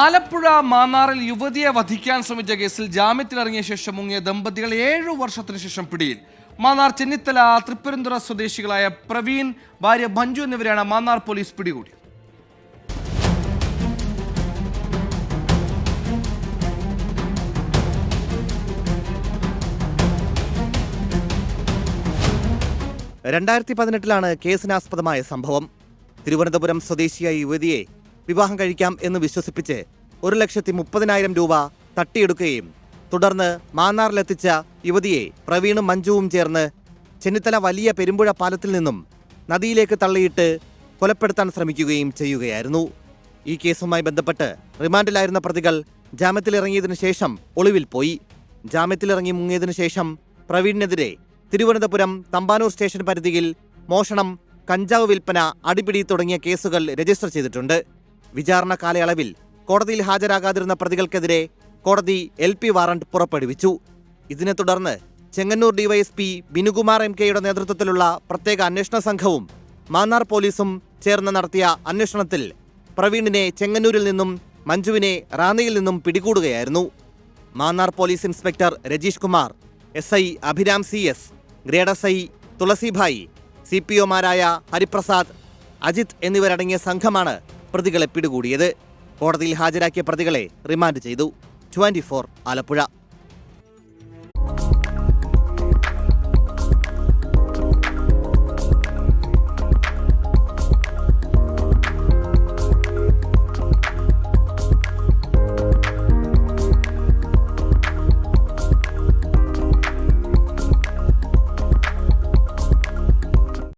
ആലപ്പുഴ മാന്നാറിൽ യുവതിയെ വധിക്കാൻ ശ്രമിച്ച കേസിൽ ജാമ്യത്തിലിറങ്ങിയ ശേഷം മുങ്ങിയ ദമ്പതികൾ ഏഴു വർഷത്തിനു ശേഷം പിടിയിൽ. മാന്നാർ ചെന്നിത്തല തൃപ്പരന്തുറ സ്വദേശികളായ പ്രവീൺ ഭാര്യ മഞ്ജു എന്നിവരെയാണ് മാന്നാർ പോലീസ് പിടികൂടിയത്. രണ്ടായിരത്തി പതിനെട്ടിലാണ് കേസിനാസ്പദമായ സംഭവം. തിരുവനന്തപുരം സ്വദേശിയായ യുവതിയെ വിവാഹം കഴിക്കാം എന്ന് വിശ്വസിപ്പിച്ച് ഒരു ലക്ഷത്തി മുപ്പതിനായിരം രൂപ തട്ടിയെടുക്കുകയും തുടർന്ന് മാന്നാറിലെത്തിച്ച യുവതിയെ പ്രവീണും മഞ്ജുവും ചേർന്ന് ചെന്നിത്തല വലിയ പെരുമ്പുഴ പാലത്തിൽ നിന്നും നദിയിലേക്ക് തള്ളിയിട്ട് കൊലപ്പെടുത്താൻ ശ്രമിക്കുകയും ചെയ്യുകയായിരുന്നു. ഈ കേസുമായി ബന്ധപ്പെട്ട് റിമാൻഡിലായിരുന്ന പ്രതികൾ ജാമ്യത്തിലിറങ്ങിയതിനു ശേഷം ഒളിവിൽ പോയി. ജാമ്യത്തിലിറങ്ങി മുങ്ങിയതിനു ശേഷം പ്രവീണിനെതിരെ തിരുവനന്തപുരം തമ്പാനൂർ സ്റ്റേഷൻ പരിധിയിൽ മോഷണം കഞ്ചാവ് വിൽപ്പന അടിപിടി തുടങ്ങിയ കേസുകൾ രജിസ്റ്റർ ചെയ്തിട്ടുണ്ട്. വിചാരണ കാലയളവിൽ കോടതിയിൽ ഹാജരാകാതിരുന്ന പ്രതികൾക്കെതിരെ കോടതി എൽ പി വാറണ്ട് പുറപ്പെടുവിച്ചു. ഇതിനെ തുടർന്ന് ചെങ്ങന്നൂർ ഡിവൈഎസ്പി ബിനുകുമാർ എം കെയുടെ നേതൃത്വത്തിലുള്ള പ്രത്യേക അന്വേഷണ സംഘവും മാന്നാർ പോലീസും ചേർന്ന് നടത്തിയ അന്വേഷണത്തിൽ പ്രവീണിനെ ചെങ്ങന്നൂരിൽ നിന്നും മഞ്ജുവിനെ റാന്നിയിൽ നിന്നും പിടികൂടുകയായിരുന്നു. Mannar police inspector Rajeesh Kumar S I Abhiram C S grade S I Thulasibhai C P ഒമാരായ Hariprasad Ajith എന്നിവരടങ്ങിയ സംഘമാണ് പ്രതികളെ പിടികൂടിയത് കോടതിയിൽ ഹാജരാക്കിയ പ്രതികളെ റിമാൻഡ് ചെയ്തു. ട്വന്റി ആലപ്പുഴ.